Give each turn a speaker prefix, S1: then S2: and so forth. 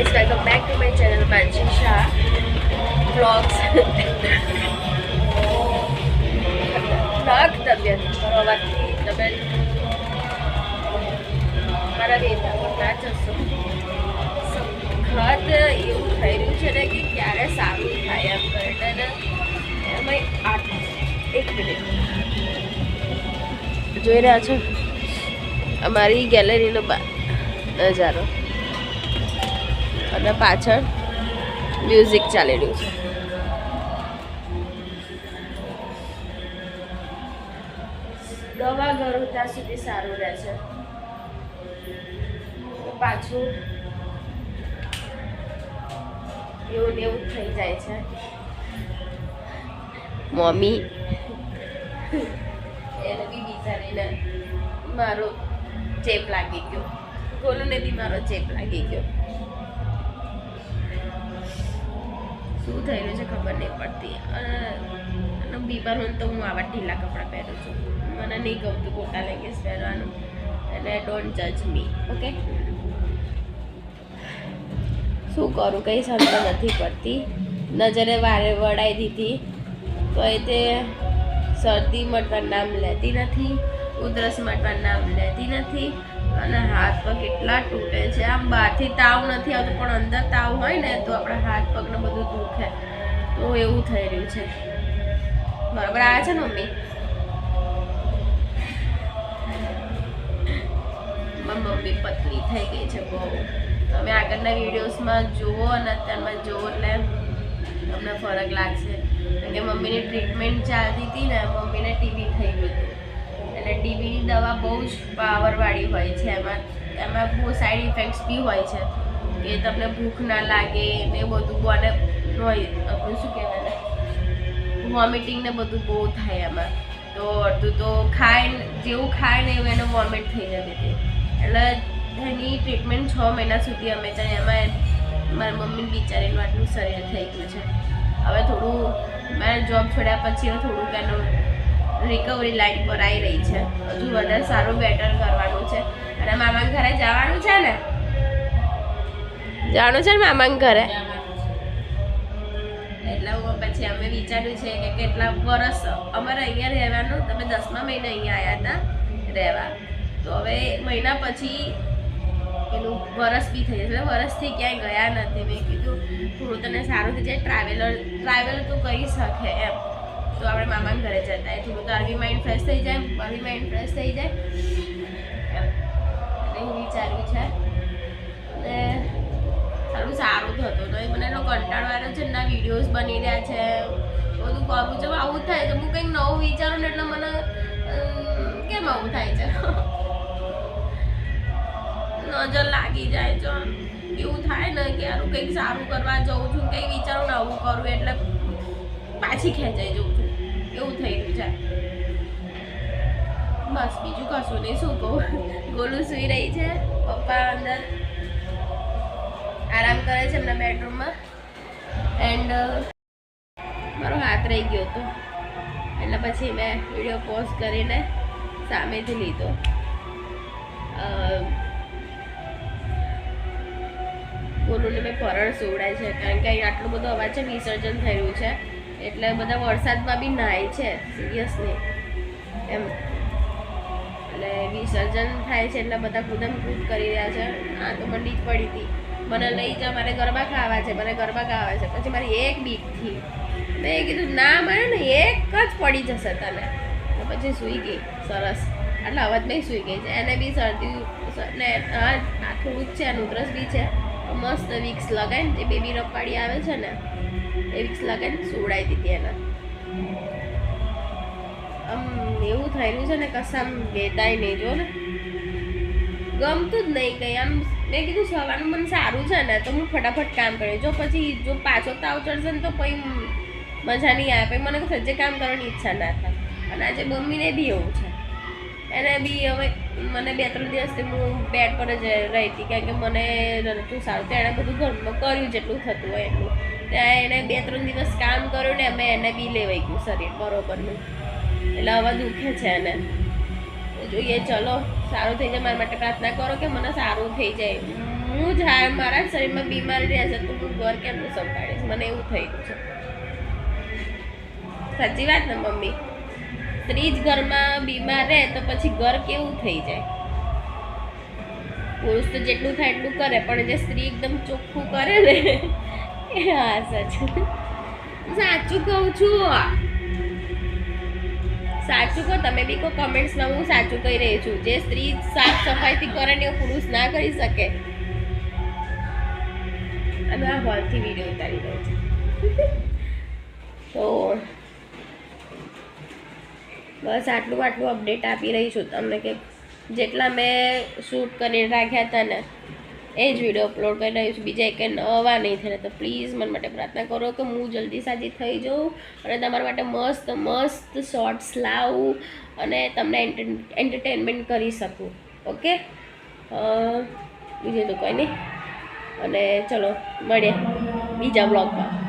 S1: Guys welcome back to my channel Mansi Shah vlogs નાક તબિયત કરવાથી તબિયત મારા વેતા પર ના જશો. સખત એવું થઈ રહ્યું છે ને કે ક્યારે સારું થાય એમ કરીને એમાં આઠ એક મિનિટ. જોઈ રહ્યા છો? અમારી ગેલેરીનો નજારો. અને પાછળ મ્યુઝિક ચાલી રહ્યું છે. દવા ઘર ત્યાં સુધી સારું રહે છે. પાછું એવું એવું થઈ જાય છે. મમ્મી. એને બી બિચારીને મારો ચેપ લાગી ગયો. ગોલુને બી મારો ચેપ લાગી ગયો. શું થઈ રહ્યું છે ખબર નહીં પડતી. અને બીમાર હોય તો હું આવા ઢીલા કપડાં પહેરું છું. મને નહીં ગમતું ખોટા લેગીસ પહેરવાનું. એટલે ડોન્ટ જજ મી ઓકે. શું કરું? કંઈ સમજ નથી પડતી. નજરે વારે વડાઈ દીધી. તો એ તે શરદી મટવાનું નામ લેતી નથી. ઉધરસ મટવાનું નામ લેતી નથી. અને હાથ પગ એટલા તૂટે છે. આમ બહારથી તાવ નથી આવતો, પણ અંદર તાવ હોય ને, તો આપણા હાથ પગને બધું દુખે. તો એવું થઈ રહ્યું છે. બરાબર આવે છે ને મમ્મી? મમ્મી પતલી થઈ ગઈ છે બહુ. તમે આગળના વિડીયોઝમાં જુઓ અને અત્યારમાં જુઓ એટલે તમને ફરક લાગશે. કે મમ્મીની ટ્રીટમેન્ટ ચાલતી હતી ને, મમ્મીને ટીવી થઈ દવા બહુ જ પાવરવાળી હોય છે, એમાં એમાં બહુ સાઈડ ઇફેક્ટ્સ બી હોય છે, કે તમને ભૂખ ના લાગે ને બધું બોને આપણું શું કહેવાય વોમિટિંગ ને બધું બહુ થાય એમાં. તો અડધું તો ખાય, જેવું ખાય ને એવું એને વોમિટ થઈ જતી હતી. એટલે એની ટ્રીટમેન્ટ છ મહિના સુધી અમે ત્યાં, એમાં મારી મમ્મી બિચારીનું આટલું શરીર થઈ ગયું છે. હવે થોડું મેં જોબ છોડ્યા પછી થોડુંક એનું રિકવરી લાઈન પર આવી રહી છે. હજુ વધારે સારું બેટર કરવાનું છે. અને મામા ઘરે જવાનું છે ને? જવાનું છે ને મામા ઘરે? એટલે પછી અમે વિચાર્યું છે કે કેટલા વર્ષ અમારે અહીંયા રહેવાનું, તમે દસમા મહિને અહીંયા આવ્યા હતા રહેવા. તો હવે મહિના પછી એનું વરસ બી થઈ જશે. વરસથી ક્યાંય ગયા નથી. મેં કીધું થોડું તને સારું થઈ જાય ટ્રાવેલર ટ્રાવેલ તો કરી શકે એમ. તો આપણે મામાના ઘરે જતા. હોય થોડું તાર બી માઇન્ડ ફ્રેશ થઈ જાય, આરવી માઇન્ડ ફ્રેશ થઈ જાય. એવું વિચાર્યું છે. અને સારું સારું થતું તો મને એટલો કંટાળવાનો છે ના વિડીયોઝ બની રહ્યા છે. બધું કરું છું આવું જ થાય છે, હું કંઈક નવું વિચારું ને એટલે મને કેમ આવું થાય છે? નજર લાગી જાય છે. એવું થાય ને, કે યાર કંઈક સારું કરવા જઉં છું કંઈક વિચારું ને આવું કરું એટલે પાછી ખેંચાઈ જઉં છું. એવું થઈ રહ્યું છે બસ, બીજું કશું નહીં, શું કહું? ગોલું સૂઈ રહી છે, પપ્પા અંદર આરામ કરે છે એમના બેડરૂમમાં. એન્ડ, મારો હાથ રહી ગયો હતો. એટલે પછી મેં વીડિયો પોઝ કરીને સામેથી લીધો. ગોલુને મેં પરળ સુવડાય છે, કારણ કે અહીં આટલો બધો અવાજ છે વિસર્જન થયું છે. એટલે બધા વરસાદમાં બી નાય છે સિરિયસલી એમ. એટલે વિસર્જન થાય છે એટલે બધા કૂદમ કૂદ કરી રહ્યા છે. આ તો મંડી જ પડી હતી. મને લઈ જા, મારે ગરબા ખાવા છે, મને ગરબા ખાવા છે. પછી મારી એક બીકથી મેં કીધું, ના, મારે ને એક જ પડી જશે તને. પછી સૂઈ ગઈ, સરસ. આટલા અવાજમાં સૂઈ ગઈ છે. એને બી શરદી ને આ થોડુંક છે અને ઉધરસ બી છે. મસ્ત વિક્સ લગાવીને જે બેબી રપાડી આવે છે ને એ વિક્સ લગાવીને સુવડાવી દીધી એને. આમ એવું થયેલું છે ને કશા આમ વેતાય નહીં, જો ને. ગમતું જ નહીં કંઈ. આમ મેં કીધું સવારનું મને સારું છે ને, તો હું ફટાફટ કામ કર્યું જો પછી જો પાછો તાવ ચડશે ને તો પછી મજા નહીં આવે. પછી મને સજ્જે કામ કરવાની ઈચ્છા ના થાય. અને આજે મમ્મીને બી એવું છે. એને બી હવે મને બે ત્રણ દિવસથી હું બેડ પર જ રહી હતી, કારણ કે મને નહોતું સારું. તો એણે બધું ઘરમાં કર્યું જેટલું થતું હોય એટલું. ત્યાં એણે બે ત્રણ દિવસ કામ કર્યું ને અમે એને બી લેવાઈ ગયું શરીર બરોબરનું. એટલે હવે દુખે છે એને. જોઈએ, ચલો, સારું થઈ જાય, મારા માટે પ્રાર્થના કરો કે મને સારું થઈ જાય. હું જ મારા શરીરમાં બીમારી રહેશે તો હું ઘર કેમનું સંભાળીશ? મને એવું થઈ ગયું છે. સાચી વાત ને, મમ્મી? સ્ત્રી જ ઘરમાં બીમાર રહે, તો પછી ઘર કેવું થઈ જાય? પુરુષ તો જેટલું થાય એટલું કરે, પણ જે સ્ત્રી એકદમ ચોખ્ખું કરે ને હા સાચું સાચું કહું છું. સાચું કહો, તમે બી કહો કમેન્ટ્સમાં હું સાચું કહી રહી છું. જે સ્ત્રી સાફ સફાઈથી કરે ને પુરુષ ના કરી શકે. અને આ હોલથી વીડિયો ઉતારી રહ્યો છે. તો બસ આટલું આટલું અપડેટ આપી રહી છું તમને કે જેટલા મેં શૂટ કરીને રાખ્યા હતા ને એ જ વીડિયો અપલોડ કરી રહ્યું છું. બીજા એક નવા નહીં થાય તો પ્લીઝ મને માટે પ્રાર્થના કરો કે હું જલ્દી સાજી થઈ જાઉં અને તમારા માટે મસ્ત મસ્ત શોર્ટ્સ લાવું અને તમને એન્ટરટેનમેન્ટ કરી શકું. ઓકે બીજું તો કંઈ નહીં. અને ચલો મળીએ બીજા બ્લોગમાં